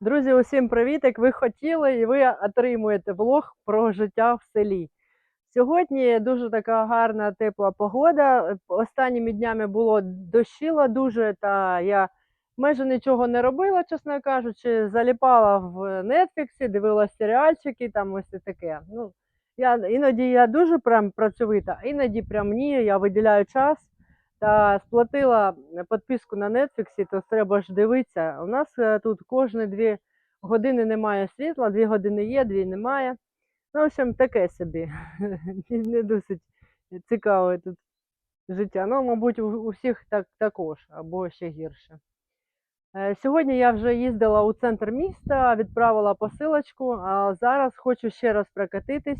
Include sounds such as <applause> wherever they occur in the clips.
Друзі, усім привіт! Як ви хотіли, і ви отримуєте влог про життя в селі. Сьогодні дуже така гарна тепла погода. Останніми днями було дощило дуже, та я майже нічого не робила, чесно кажучи. Заліпала в Нетфліксі, дивилася серіальчики, там ось і таке. Ну, я, іноді я дуже прям працьовита, іноді прям ні, я виділяю час та сплатила підписку на Нетфліксі, то треба ж дивитися. У нас е, тут кожні дві години немає світла, дві години є, дві немає. Ну, в общем, таке собі. <laughs> Не досить цікаве тут життя. Ну, мабуть, у у всіх так, також, або ще гірше. Е, Сьогодні я вже їздила у центр міста, відправила посилочку, а зараз хочу ще раз прокатитись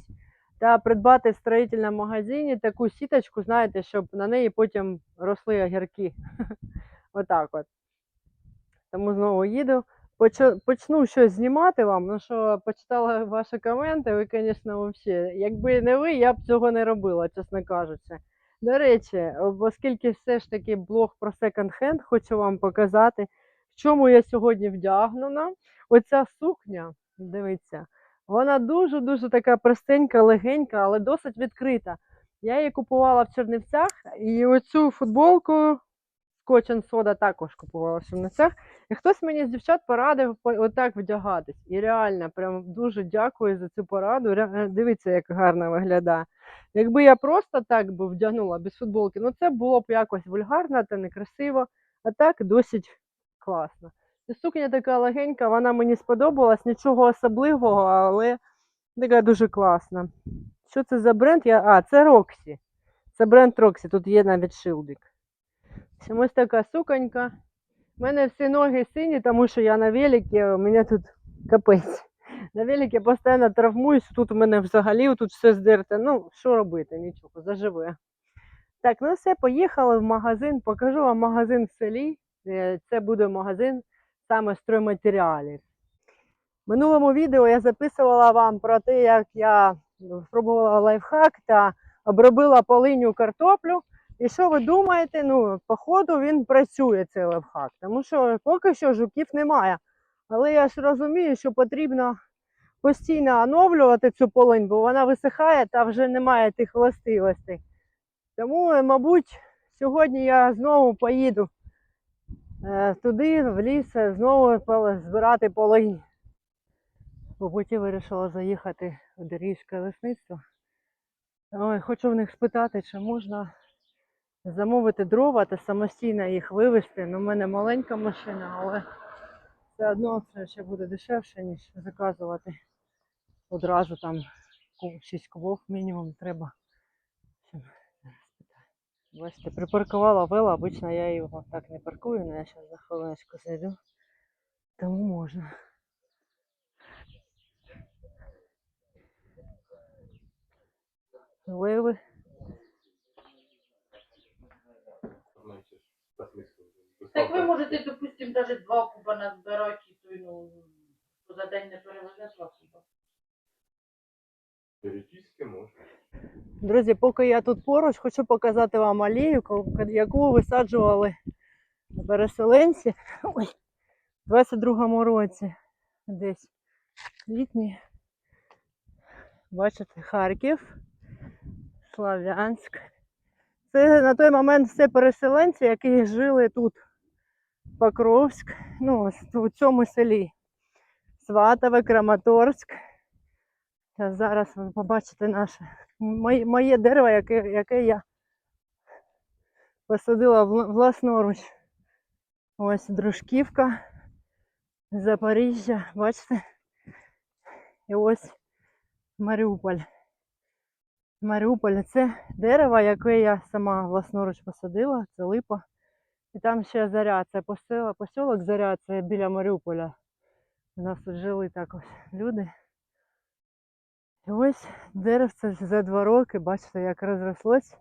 та придбати в строїтельному магазині таку сіточку, знаєте, щоб на неї потім росли огірки. <laughs> Отак от. Тому знову їду. Почну щось знімати вам, ну що почитала ваші коменти, ви, звісно, взагалі. Якби не ви, я б цього не робила, чесно кажучи. До речі, оскільки все ж таки блог про секонд-хенд, хочу вам показати, в чому я сьогодні вдягнена. Оця сукня, дивіться, вона дуже-дуже така простенька, легенька, але досить відкрита. Я її купувала в Чернівцях, і оцю футболку Скотч сода також купувала в Чернівцях. І хтось мені з дівчат порадив отак вдягатись. І реально, прям дуже дякую за цю пораду. Е, Дивіться, як гарно виглядає. Якби я просто так би вдягнула без футболки, ну це було б якось вульгарно та некрасиво, а так досить класно. Сукня така легенька, вона мені сподобалась, нічого особливого, але така дуже класна. Що це за бренд? Я... А, це Roxy. Це бренд Roxy, тут є навіть шилдик. Ось ось така суконька. У мене всі ноги сині, тому що я на великі, у мене тут капець. На великі постійно травмуюсь, тут у мене взагалі тут все здерте. Ну, що робити, нічого, заживе. Так, ну все, поїхали в магазин, покажу вам магазин в селі. Е, Це буде магазин саме стройматеріалів. В минулому відео я записувала вам про те, як я спробувала лайфхак та обробила полиню картоплю. І що ви думаєте? Ну, походу він працює цей лайфхак, тому що поки що жуків немає. Але я ж розумію, що потрібно постійно оновлювати цю полинь, бо вона висихає та вже немає тих властивостей. Тому, мабуть, сьогодні я знову поїду туди, в ліс, е, знову збирати полинь. По путі вирішила заїхати в доріжке лісництво. Ой, хочу в них спитати, чи можна замовити дрова та самостійно їх вивезти. Ну, в мене маленька машина, але все одно це ще буде дешевше, ніж заказувати одразу там 6 кубов мінімум треба. В общем, зараз питаю. Бачите, припаркувала вела, обично я його так не паркую, але я зараз за хвилиночку зайду. Тому можна. Виви. Так ви можете, допустим, навіть два куба назбирати, то, ну, за день не перевезе два куба. Друзі, поки я тут поруч, хочу показати вам алею, яку висаджували переселенці <laughs> в 22-му році. Десь в квітні. Бачите, Харків, Слав'янськ. Це на той момент все переселенці, які жили тут. Покровськ, ну, у цьому селі. Сватове, Краматорськ. Зараз ви побачите наше моє, моє дерево, яке, яке я посадила власноруч. Ось дружківка, Запоріжжя, бачите? І ось Маріуполь. Маріуполь це дерево, яке я сама власноруч посадила, це липа. І там ще заря, це посілок заря, це біля Маріуполя. У нас тут жили так ось люди. І ось деревце за два роки, бачите, як розрослось.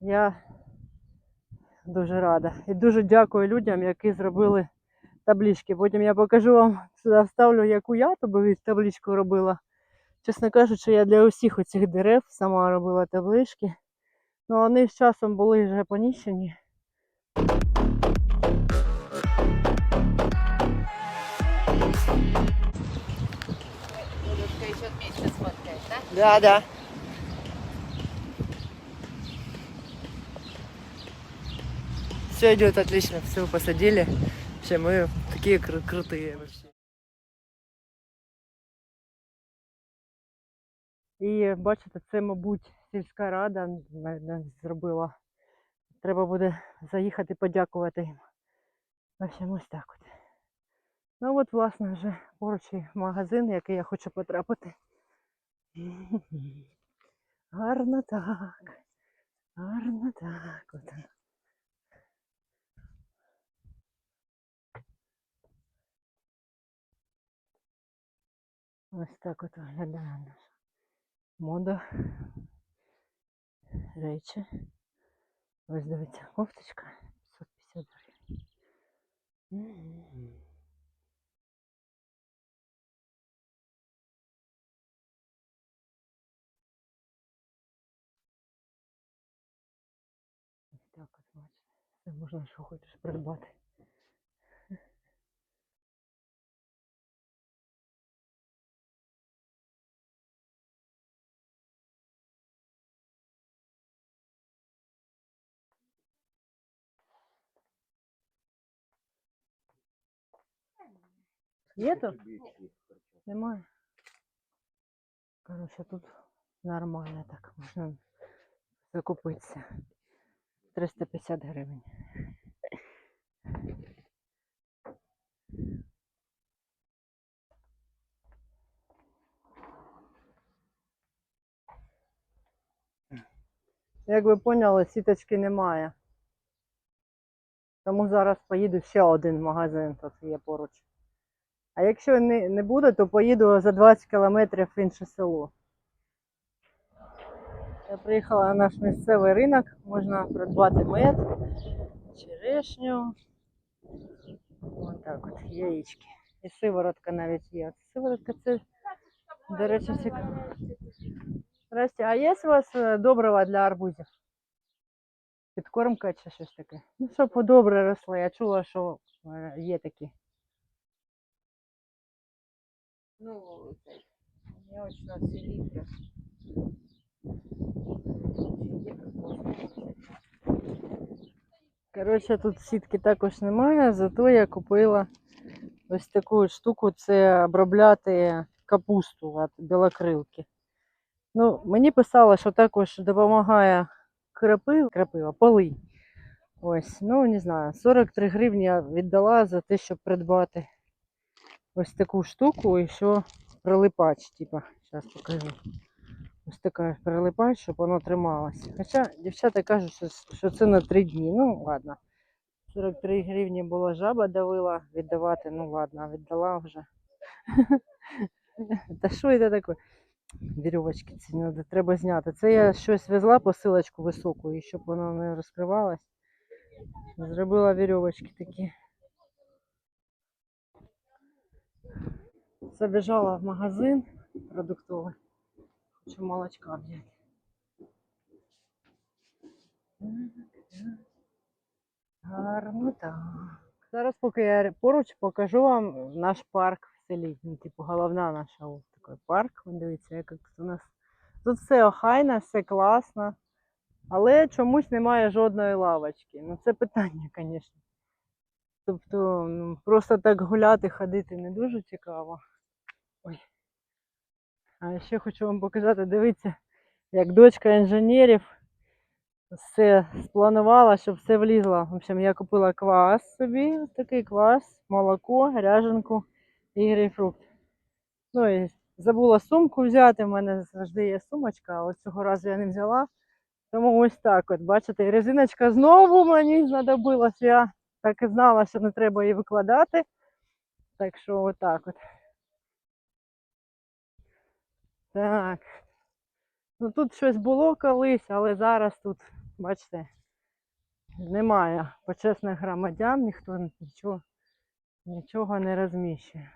Я дуже рада. І дуже дякую людям, які зробили таблички. Потім я покажу вам, сюди вставлю, яку я тобі табличку робила. Чесно кажучи, я для усіх оцих дерев сама робила таблички. Ну, вони з часом були вже поніщені. Да? Да. Все идет отлично, все посадили. Все, мы такие кру- крутые вообще. І бачите, це, мабуть, сільська рада зробила. Треба буде заїхати подякувати їм. Общем, ось так от. Ну от, власне, вже поруч магазин, який я хочу потрапити. <laughs> Гарно так. Гарно так. От. Ось так от виглядає наша мода. Речі. Ось дивіться, кофточка 550 гривень. Можна що хочеш придбати. Є тут? Немає. Короче, тут нормально так можна закупитися. 350 гривень. Як ви поняли, сіточки немає. Тому зараз поїду ще один магазин, тут є поруч. А якщо не, не буде, то поїду за 20 кілометрів в інше село. Я приїхала на наш місцевий ринок, можна придбати мед, черешню. Ось так от, яєчки. І сиворотка навіть є. Сиворотка це, до речі, цікаво. Здрасте, а є у вас е, добрива для арбузів? Підкормка чи щось таке? Ну, щоб добре росли. Я чула, що е, є такі. Ну, це неочно селітра. Коротше, тут сітки також немає, зато я купила ось таку штуку, це обробляти капусту від білокрилки. Ну, мені писало, що також допомагає крапива, крапива, поли. Ось, ну не знаю, 43 гривні я віддала за те, щоб придбати ось таку штуку і що прилипач, типа, зараз покажу. Ось така прилипач, щоб воно трималося. Хоча дівчата кажуть, що, що це на 3 дні. Ну, ладно. 43 гривні була жаба давила віддавати. Ну ладно, віддала вже. <laughs> Та що це таке? Вірьовочки ці надо, треба зняти. Це я щось везла посилочку високу, і щоб воно не розкривалось. Зробила вірьовочки такі. Забіжала в магазин продуктовий. Хочу молочка взяти. Гарно так. Зараз, поки я поруч, покажу вам наш парк в селі. Типу, головна наша ось такий парк. Вон Дивіться, як у нас. Тут все охайно, все класно. Але чомусь немає жодної лавочки. Ну це питання, звісно. Тобто, ну, просто так гуляти, ходити не дуже цікаво. Ой. А ще хочу вам показати, дивіться, як дочка інженерів все спланувала, щоб все влізло. В общем, я купила квас собі, такий квас, молоко, ряженку і грейпфрукт. Ну і забула сумку взяти. У мене завжди є сумочка, але цього разу я не взяла. Тому ось так от, бачите, резиночка знову мені знадобилась. Я так і знала, що не треба її викладати. Так що отак от. Так. Ну тут щось було колись, але зараз тут, бачите, немає почесних громадян, ніхто нічого, нічого не розміщує.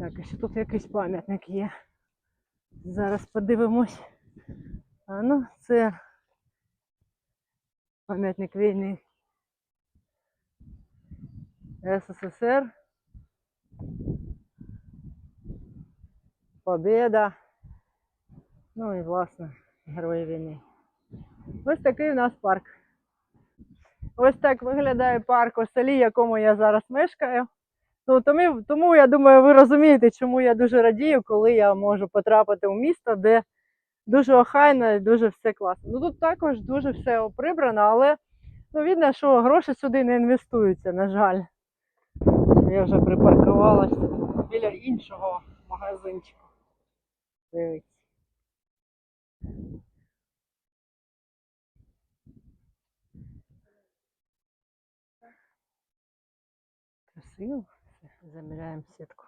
Так, і ще тут якийсь пам'ятник є. Зараз подивимось. А ну, це пам'ятник війни СССР. Побєда. Ну і власне герої війни. Ось такий у нас парк. Ось так виглядає парк у селі, в якому я зараз мешкаю. Ну, тому, тому я думаю, ви розумієте, чому я дуже радію, коли я можу потрапити у місто, де дуже охайно і дуже все класно. Ну тут також дуже все прибрано, але ну, видно, що гроші сюди не інвестуються, на жаль. Я вже припаркувалася біля іншого магазинчику. Дивіться. Красиво. Все, Заміряємо сітку.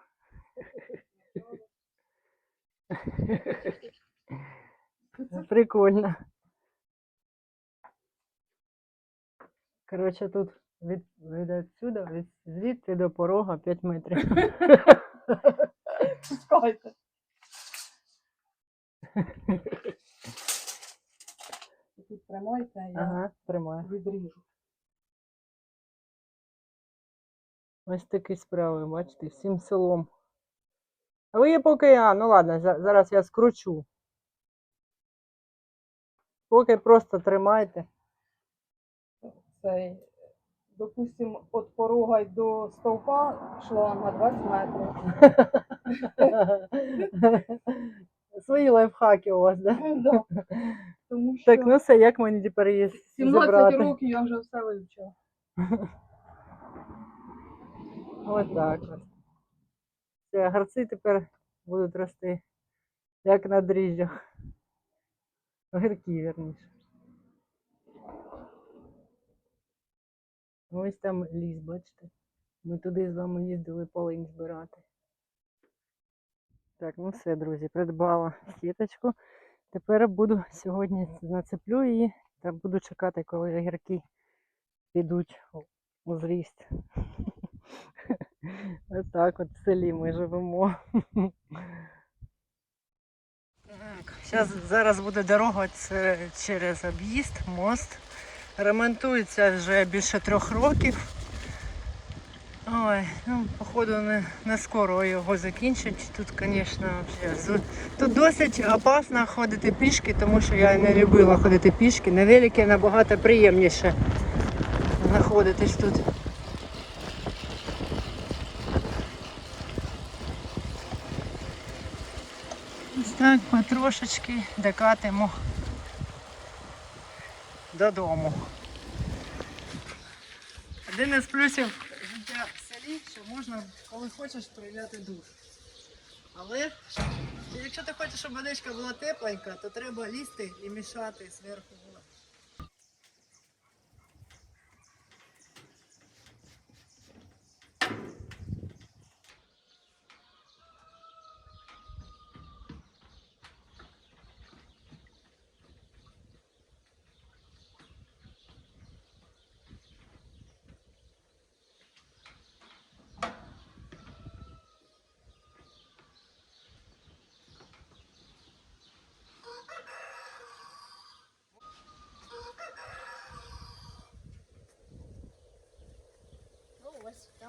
Прикольно. Коротше, тут від, від отсюда, від звідти до порога 5 метрів. <laughs> <laughs> Тут тримайте, а я Ага, тримаю. відріжу. Ось такі справи, бачите, всім селом. А ви є поки, а, ну ладно, зараз я скручу. Поки просто тримайте. Цей, допустим, від порога до стовпа йшла на 20 метрів. <laughs> Свої лайфхаки у вас, да? Да. Тому <laughs> що Так, ну все, як мені тепер її 17 зібрати? років я вже все вивчила. <laughs> Ось так от. Все, гарці тепер будуть рости, як на дріжджах. Огірки, вірніше. Ось там ліс, бачите? Ми туди з вами їздили полинь збирати. Так, ну все, друзі, придбала сіточку. Тепер буду сьогодні нацеплю її та буду чекати, коли огірки підуть у- зріст. <laughs> Ось так от в селі ми живемо. Так, зараз, зараз буде дорога через об'їзд, мост. Ремонтується вже більше трьох років. Ой, ну, походу, не, не скоро його закінчать. Тут, звісно, тут досить опасно ходити пішки, тому що я не любила ходити пішки. На велике набагато приємніше знаходитись тут. Ось так потрошечки докатимо додому. Один із плюсів що можна, коли хочеш, прийняти душ. Але якщо ти хочеш, щоб водичка була тепленька, то треба лізти і мішати зверху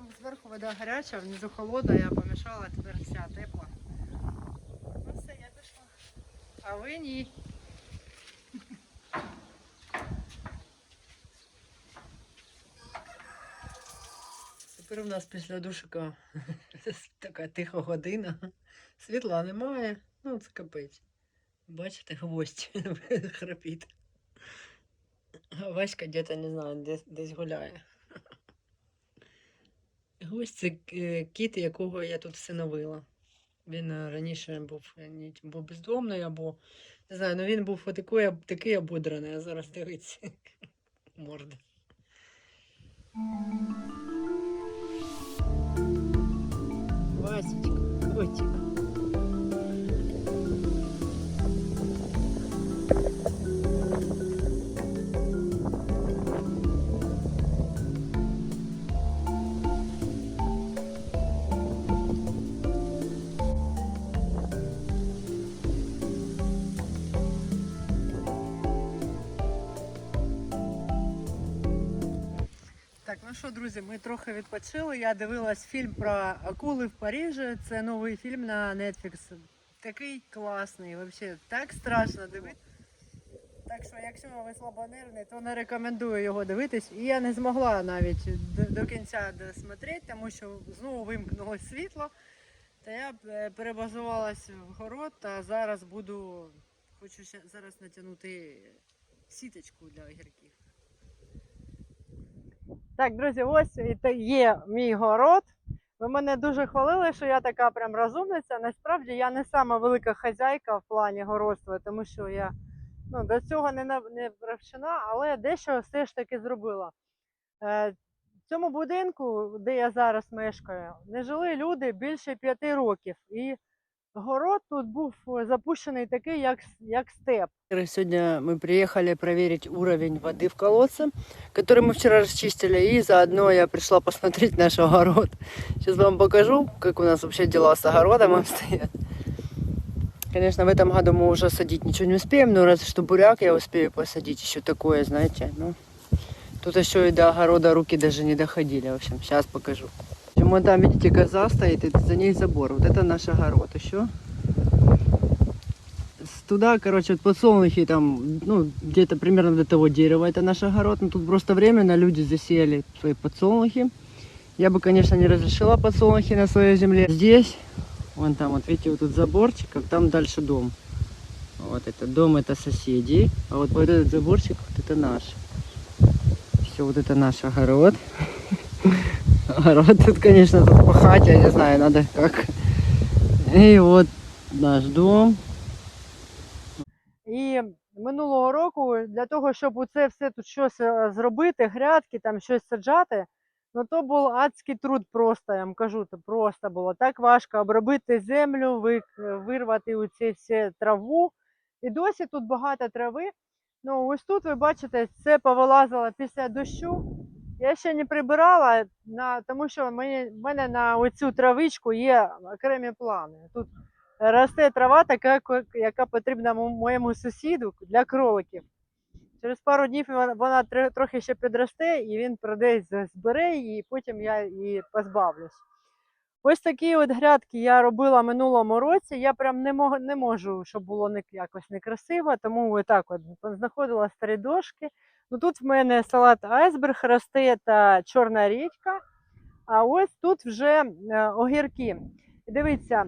там зверху вода гаряча, внизу холодна, я помішала, тепер вся тепла. Ну все, я пішла. А ви ні. Тепер у нас після душика така тиха година. Світла немає, ну це капець. Бачите, гвоздь <laughs> храпить. Васька десь, не знаю, десь, десь гуляє. Гвоздь це е, кіт, якого я тут всиновила. Він е, раніше був, або ні- бездомний або не знаю, ну він був такий, такий ободраний, а зараз дивиться морда. Що, друзі, ми трохи відпочили. Я дивилась фільм про акули в Парижі. Це новий фільм на Netflix. такий класний, взагалі так страшно дивитися. Так що, якщо ви слабонервні, то не рекомендую його дивитись. І я не змогла навіть до, кінця досмотрети, тому що знову вимкнулось світло. Та я е, перебазувалась в город, та зараз буду. Хочу ще зараз натягнути сіточку для огірків. Так, друзі, ось є мій город. Ви мене дуже хвалили, що я така прям розумниця. Насправді я не сама велика хазяйка в плані городства, тому що я ну, до цього не, не привчена, але дещо все ж таки зробила. Е, в цьому будинку, де я зараз мешкаю, не жили люди більше п'яти років. І город тут був е, запущений такий, як, с- як степ. Сегодня мы приехали проверить уровень воды в колодце, который мы вчера расчистили, и заодно я пришла посмотреть наш огород. Сейчас вам покажу, как у нас вообще дела с огородом обстоят. Конечно, в этом году мы уже садить ничего не успеем, но разве что буряк я успею посадить, еще такое, знаете, ну. Тут еще и до огорода руки даже не доходили, в общем, сейчас покажу. Вон там, видите, коза стоит, и за ней забор. Вот это наш огород еще. Туда, короче, вот подсолнухи там, ну, где-то примерно до того дерева, это наш огород. Но тут просто временно люди засеяли свои подсолнухи. Я бы, конечно, не разрешила подсолнухи на своей земле. Здесь, вон там, вот видите, вот тут заборчик, а там дальше дом. Вот это дом, это соседей. А вот, вот этот заборчик, вот это наш. Все, вот это наш огород. Огород тут, конечно, тут пахать, я не знаю, надо как. І от наш дом. І минулого року для того, щоб оце все тут щось е, зробити, грядки, там щось саджати, ну то був адський труд просто, я вам кажу, це просто було так важко обробити землю, ви- вирвати оці всі траву. І досі тут багато трави. Ну, ось тут ви бачите, це повилазило після дощу. Я ще не прибирала, на, тому що в мене, в мене на оцю травичку є окремі плани. Тут росте трава, така, яка- потрібна моєму сусіду для кроликів. Через пару днів вона, трохи ще підросте, і він з- збере її, і потім я її позбавлюсь. Ось такі от грядки я робила минулому році. Я прям не, мог, не можу, щоб було якось некрасиво, тому отак от знаходила старі дошки. Ну, тут в мене салат айсберг росте та чорна річка, а ось тут вже е, огірки. Дивіться,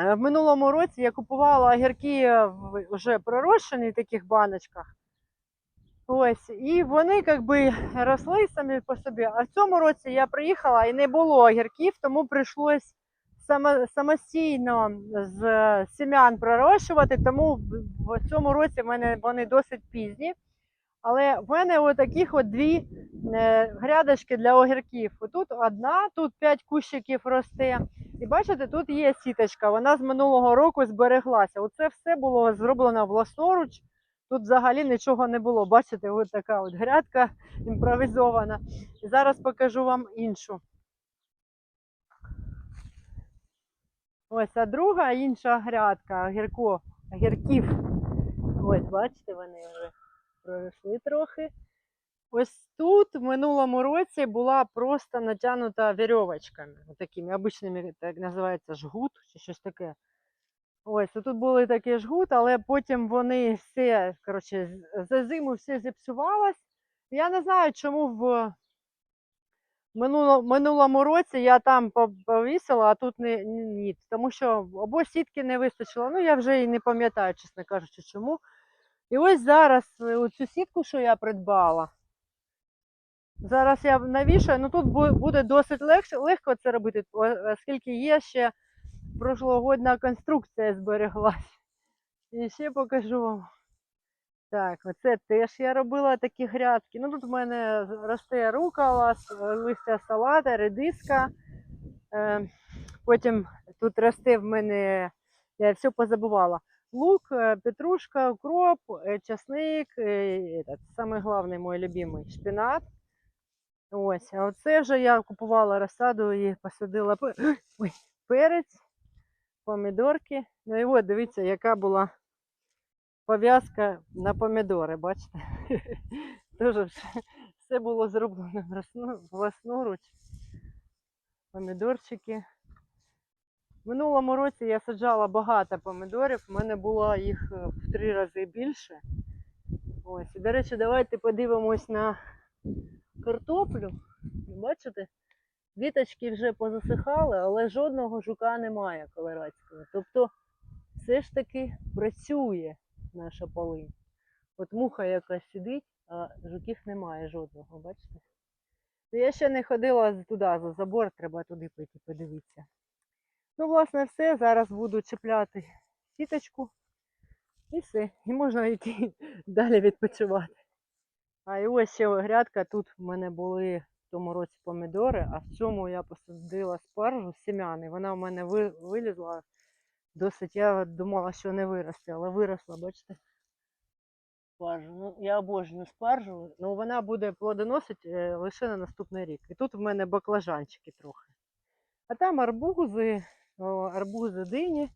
е, в минулому році я купувала огірки вже пророщені таких баночках. Ось, і вони якби росли самі по собі. А в цьому році я приїхала і не було огірків, тому прийшлось самостійно з е, сім'ян пророщувати. Тому в цьому році в мене вони досить пізні. Але в мене от таких от дві е, грядочки для огірків. Тут одна, тут п'ять кущиків росте. І бачите, тут є сіточка. Вона з минулого року збереглася. Оце все було зроблено власноруч. Тут взагалі нічого не було. Бачите, от така от грядка імпровізована. І зараз покажу вам іншу. Ось, а друга інша грядка огірко, огірків. Ось, бачите, вони вже проросли трохи. Ось тут в минулому році була просто натягнута вірьовочками, такими обичними, так називається жгут чи щось таке. Ось, тут були такі жгут, але потім вони все, коротше, за зиму все зіпсувалось. Я не знаю, чому в минуло, минулому році я там повісила, а тут не, ні. Тому що або сітки не вистачило, ну я вже і не пам'ятаю, чесно кажучи, чому. І ось зараз е, цю сітку, що я придбала. Зараз я навішаю, ну тут буде досить легше, легко це робити, оскільки є ще прошлогодна конструкція збереглась. І ще покажу вам. Так, оце теж я робила такі грядки. Ну тут в мене росте рукола, с- листя салата, редиска. Е, потім тут росте в мене, я все позабувала Лук, е, петрушка, укроп, е, часник, е, этот, самый главный мой любимый шпинат. Ось, а оце вже я купувала розсаду і посадила пе- <gasps> Ой, перець, помідорки. Ну і от дивіться, яка була пов'язка на помідори, бачите? <laughs> Дуже все, <laughs> все було зроблено власно- <laughs> власноруч. Помідорчики. Минулому році я саджала багато помідорів, в мене було їх е, в три рази більше. Ось. І, до речі, давайте подивимось на картоплю. Бачите? Віточки вже позасихали, але жодного жука немає колорадського. Тобто все ж таки працює наша полинь. От муха якась сидить, а жуків немає жодного, бачите? Я ще не ходила туди за забор, треба туди пойти подивитися. Ну, власне, все. Зараз буду чіпляти сіточку і все. І можна йти <laughs> далі відпочивати. А і ось ще грядка. Тут в мене були в тому році помідори, а в цьому я посадила спаржу сім'яни. Вона в мене ви- вилізла досить. Я думала, що не виросте, але виросла, бачите? Спаржу. Ну, я обожнюю спаржу, але вона буде плодоносити е, лише на наступний рік. І тут в мене баклажанчики трохи. А там арбузи, арбузи дині.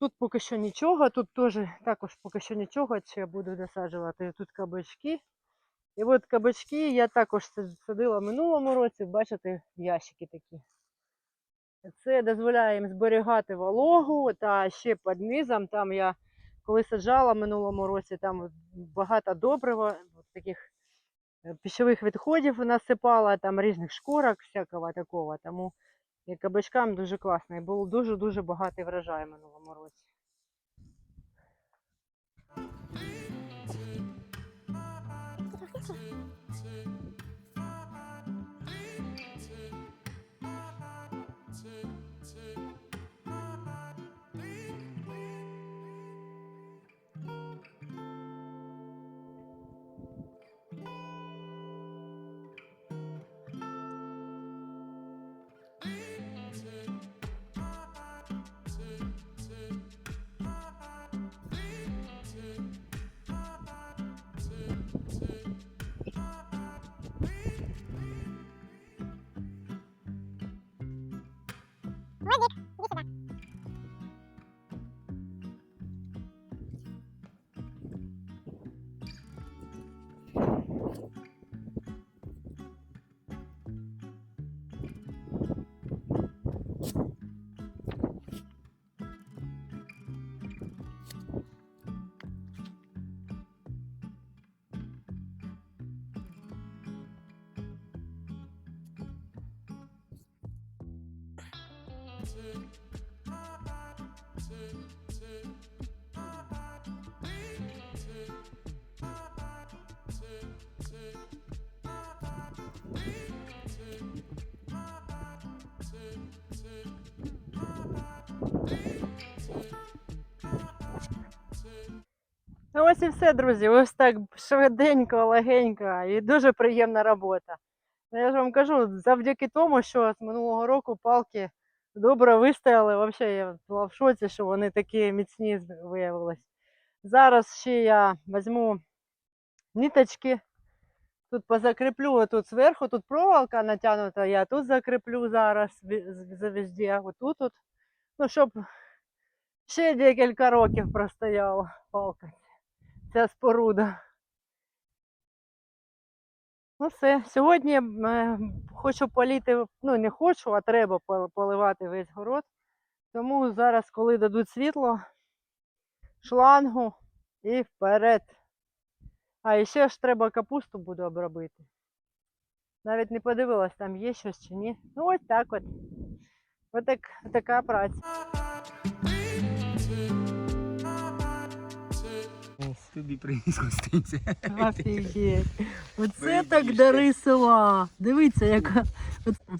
Тут поки що нічого, тут теж також поки що нічого, ще буду досаджувати. Тут кабачки. І от кабачки я також садила в минулому році, бачите, ящики такі. Це дозволяє їм зберігати вологу, та ще під низом там я коли саджала в минулому році, там багато добрива, таких е, пищових відходів насипала, там різних шкурок, всякого такого. Тому і кабачкам дуже класно. І був дуже-дуже багатий врожай минулому році. Ну ось і все, друзі. Ось так швиденько, легенько і дуже приємна робота. Ну, Я ж вам кажу, завдяки тому, що з минулого року палки добре вистояли. Взагалі я була в шоці, що вони такі міцні виявились. Зараз ще я візьму ниточки, тут позакріплю, тут зверху, тут проволока натягнута, я тут закріплю зараз ві- з- завезде, отут, от, ну, щоб ще декілька років простояла палка ця споруда. Ну все, сьогодні е, хочу політи, ну не хочу, а треба поливати весь город. Тому зараз, коли дадуть світло, шлангу і вперед. А ще ж треба капусту буду обробити. Навіть не подивилась, там є щось чи ні. Ну ось так от. Отак, така праця. Тобі приніс гостинця. Офігеть. <laughs> Оце так дари села. Дивіться, яка.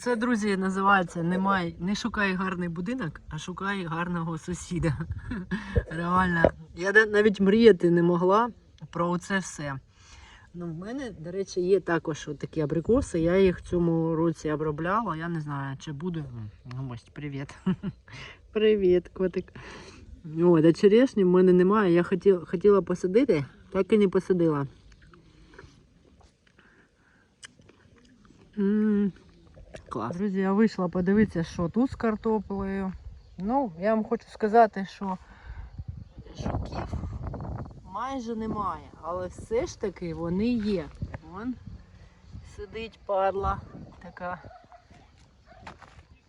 Це, друзі, називається не, май, не шукай гарний будинок, а шукай гарного сусіда. <laughs> Реально. Я навіть мріяти не могла про це все. Ну, в мене, до речі, є також такі абрикоси. Я їх в цьому році обробляла. Я не знаю, чи буду. Ну, ось, привіт. <laughs> Привіт, котик. От, а черешні в мене немає. Я хотіла, хотіла посадити, так і не посадила. м Клас. Друзі, я вийшла подивитися, що тут з картоплею. Ну, я вам хочу сказати, що жуків майже немає, але все ж таки вони є. Вон сидить падла така.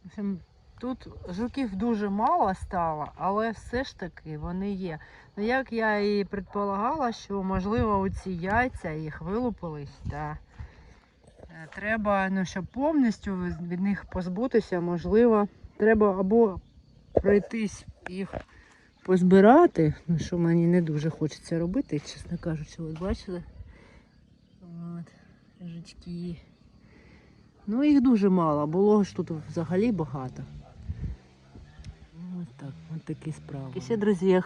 В общем, Тут жуків дуже мало стало, але все ж таки вони є. Ну, як я і предполагала, що можливо оці яйця їх вилупились, та е, треба, ну, щоб повністю від- них позбутися, можливо, треба або пройтись їх позбирати, ну, що мені не дуже хочеться робити, чесно кажучи, от бачите? От, жучки. Ну, їх дуже мало, було ж тут взагалі багато. Ось так, ось такі справи. І ще, друзі, я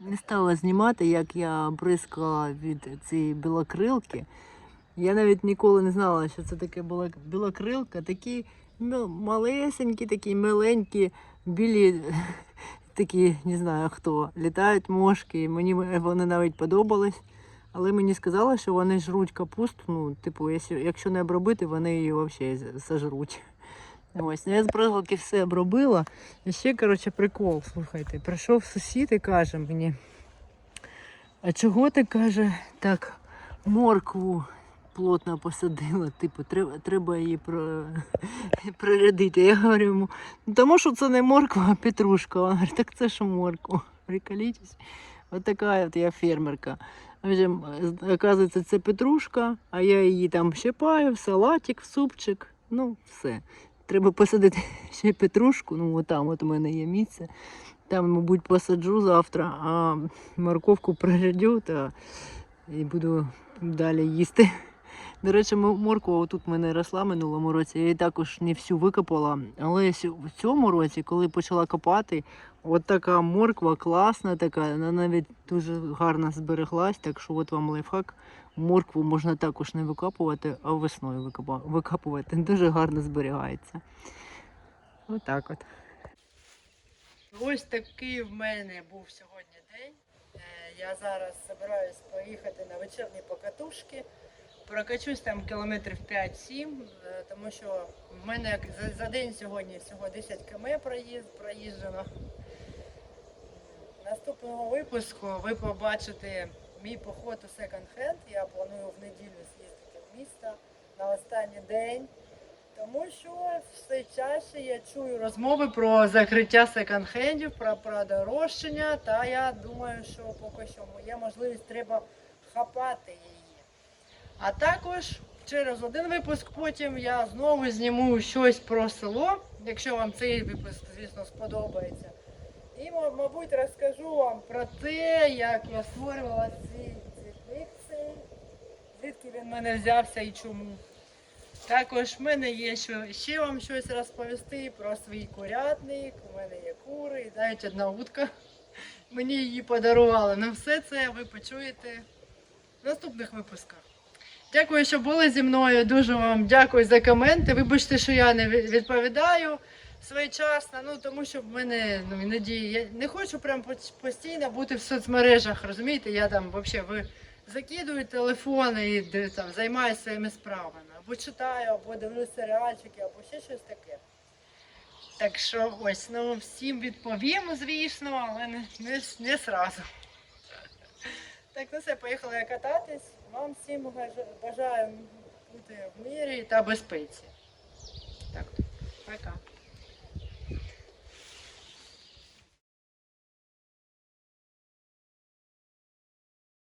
не стала знімати, як я бризкала від цієї білокрилки. Я навіть ніколи не знала, що це таке була білокрилка. Такі ну, малесенькі, такі миленькі, білі, <laughs> такі, не знаю хто, літають мошки. Мені вони навіть подобались. Але мені сказали, що вони жруть капусту. Ну, типу, якщо, не обробити, вони її взагалі сожруть. Ось, ну я з бризгалки все обробила. І ще, коротше, прикол, слухайте, прийшов сусід і каже мені, а чого ти каже, так моркву плотно посадила? Типу, треба, треба її про... <laughs> прирядити. Я говорю йому, ну тому що це не морква, а петрушка. Він говорить, так це ж морква. Приколітесь. От така от я фермерка. Общем, оказується, це петрушка, а я її там щипаю, в салатик, в супчик. Ну, все. Треба посадити <laughs> ще петрушку. Ну, там от у мене є місце. Там, мабуть, посаджу завтра, а морковку прорядю та і буду далі їсти. <laughs> До речі, мо- морква отут в мене росла минулому році. Я її також не всю викопала. Але в цьому році, коли почала копати, от така морква класна, така, вона навіть дуже гарно збереглась. Так що от вам лайфхак. Моркву можна також не викопувати, а весною викопувати. Дуже гарно зберігається. Отак от. Ось такий в мене був сьогодні день. Е, Я зараз збираюсь поїхати на вечірні покатушки. Прокачусь там кілометрів 5-7, е, тому що в мене за, день сьогодні всього 10 км проїжджено. Наступного випуску ви побачите мій поход у секонд-хенд. Я планую в неділю з'їздити в місто на останній день. Тому що все чаще я чую розмови про закриття секонд-хендів, про продорожчання, та я думаю, що поки що є можливість треба хапати її. А також через один випуск потім я знову зніму щось про село, якщо вам цей випуск, звісно, сподобається. І, мабуть, розкажу вам про те, як я створювала ці цвітник звідки він в мене взявся і чому. Також в мене є що ще вам щось розповісти про свій курятник. У мене є кури і навіть одна утка. Мені її подарували. Ну все це ви почуєте в наступних випусках. Дякую, що були зі мною. Дуже вам дякую за коменти. Вибачте, що я не відповідаю своєчасно, ну тому що в мене ну, іноді я не хочу прям постійно бути в соцмережах. Розумієте, я там взагалі ви закидую телефон і там займаюся своїми справами. Або читаю, або дивлюся серіальчики, або ще щось таке. Так що ось, ну всім відповім, звісно, але не, не, не сразу. Так, ну все, поїхала я кататись. Вам всім бажаю бути в мірі та безпеці. Так, пока.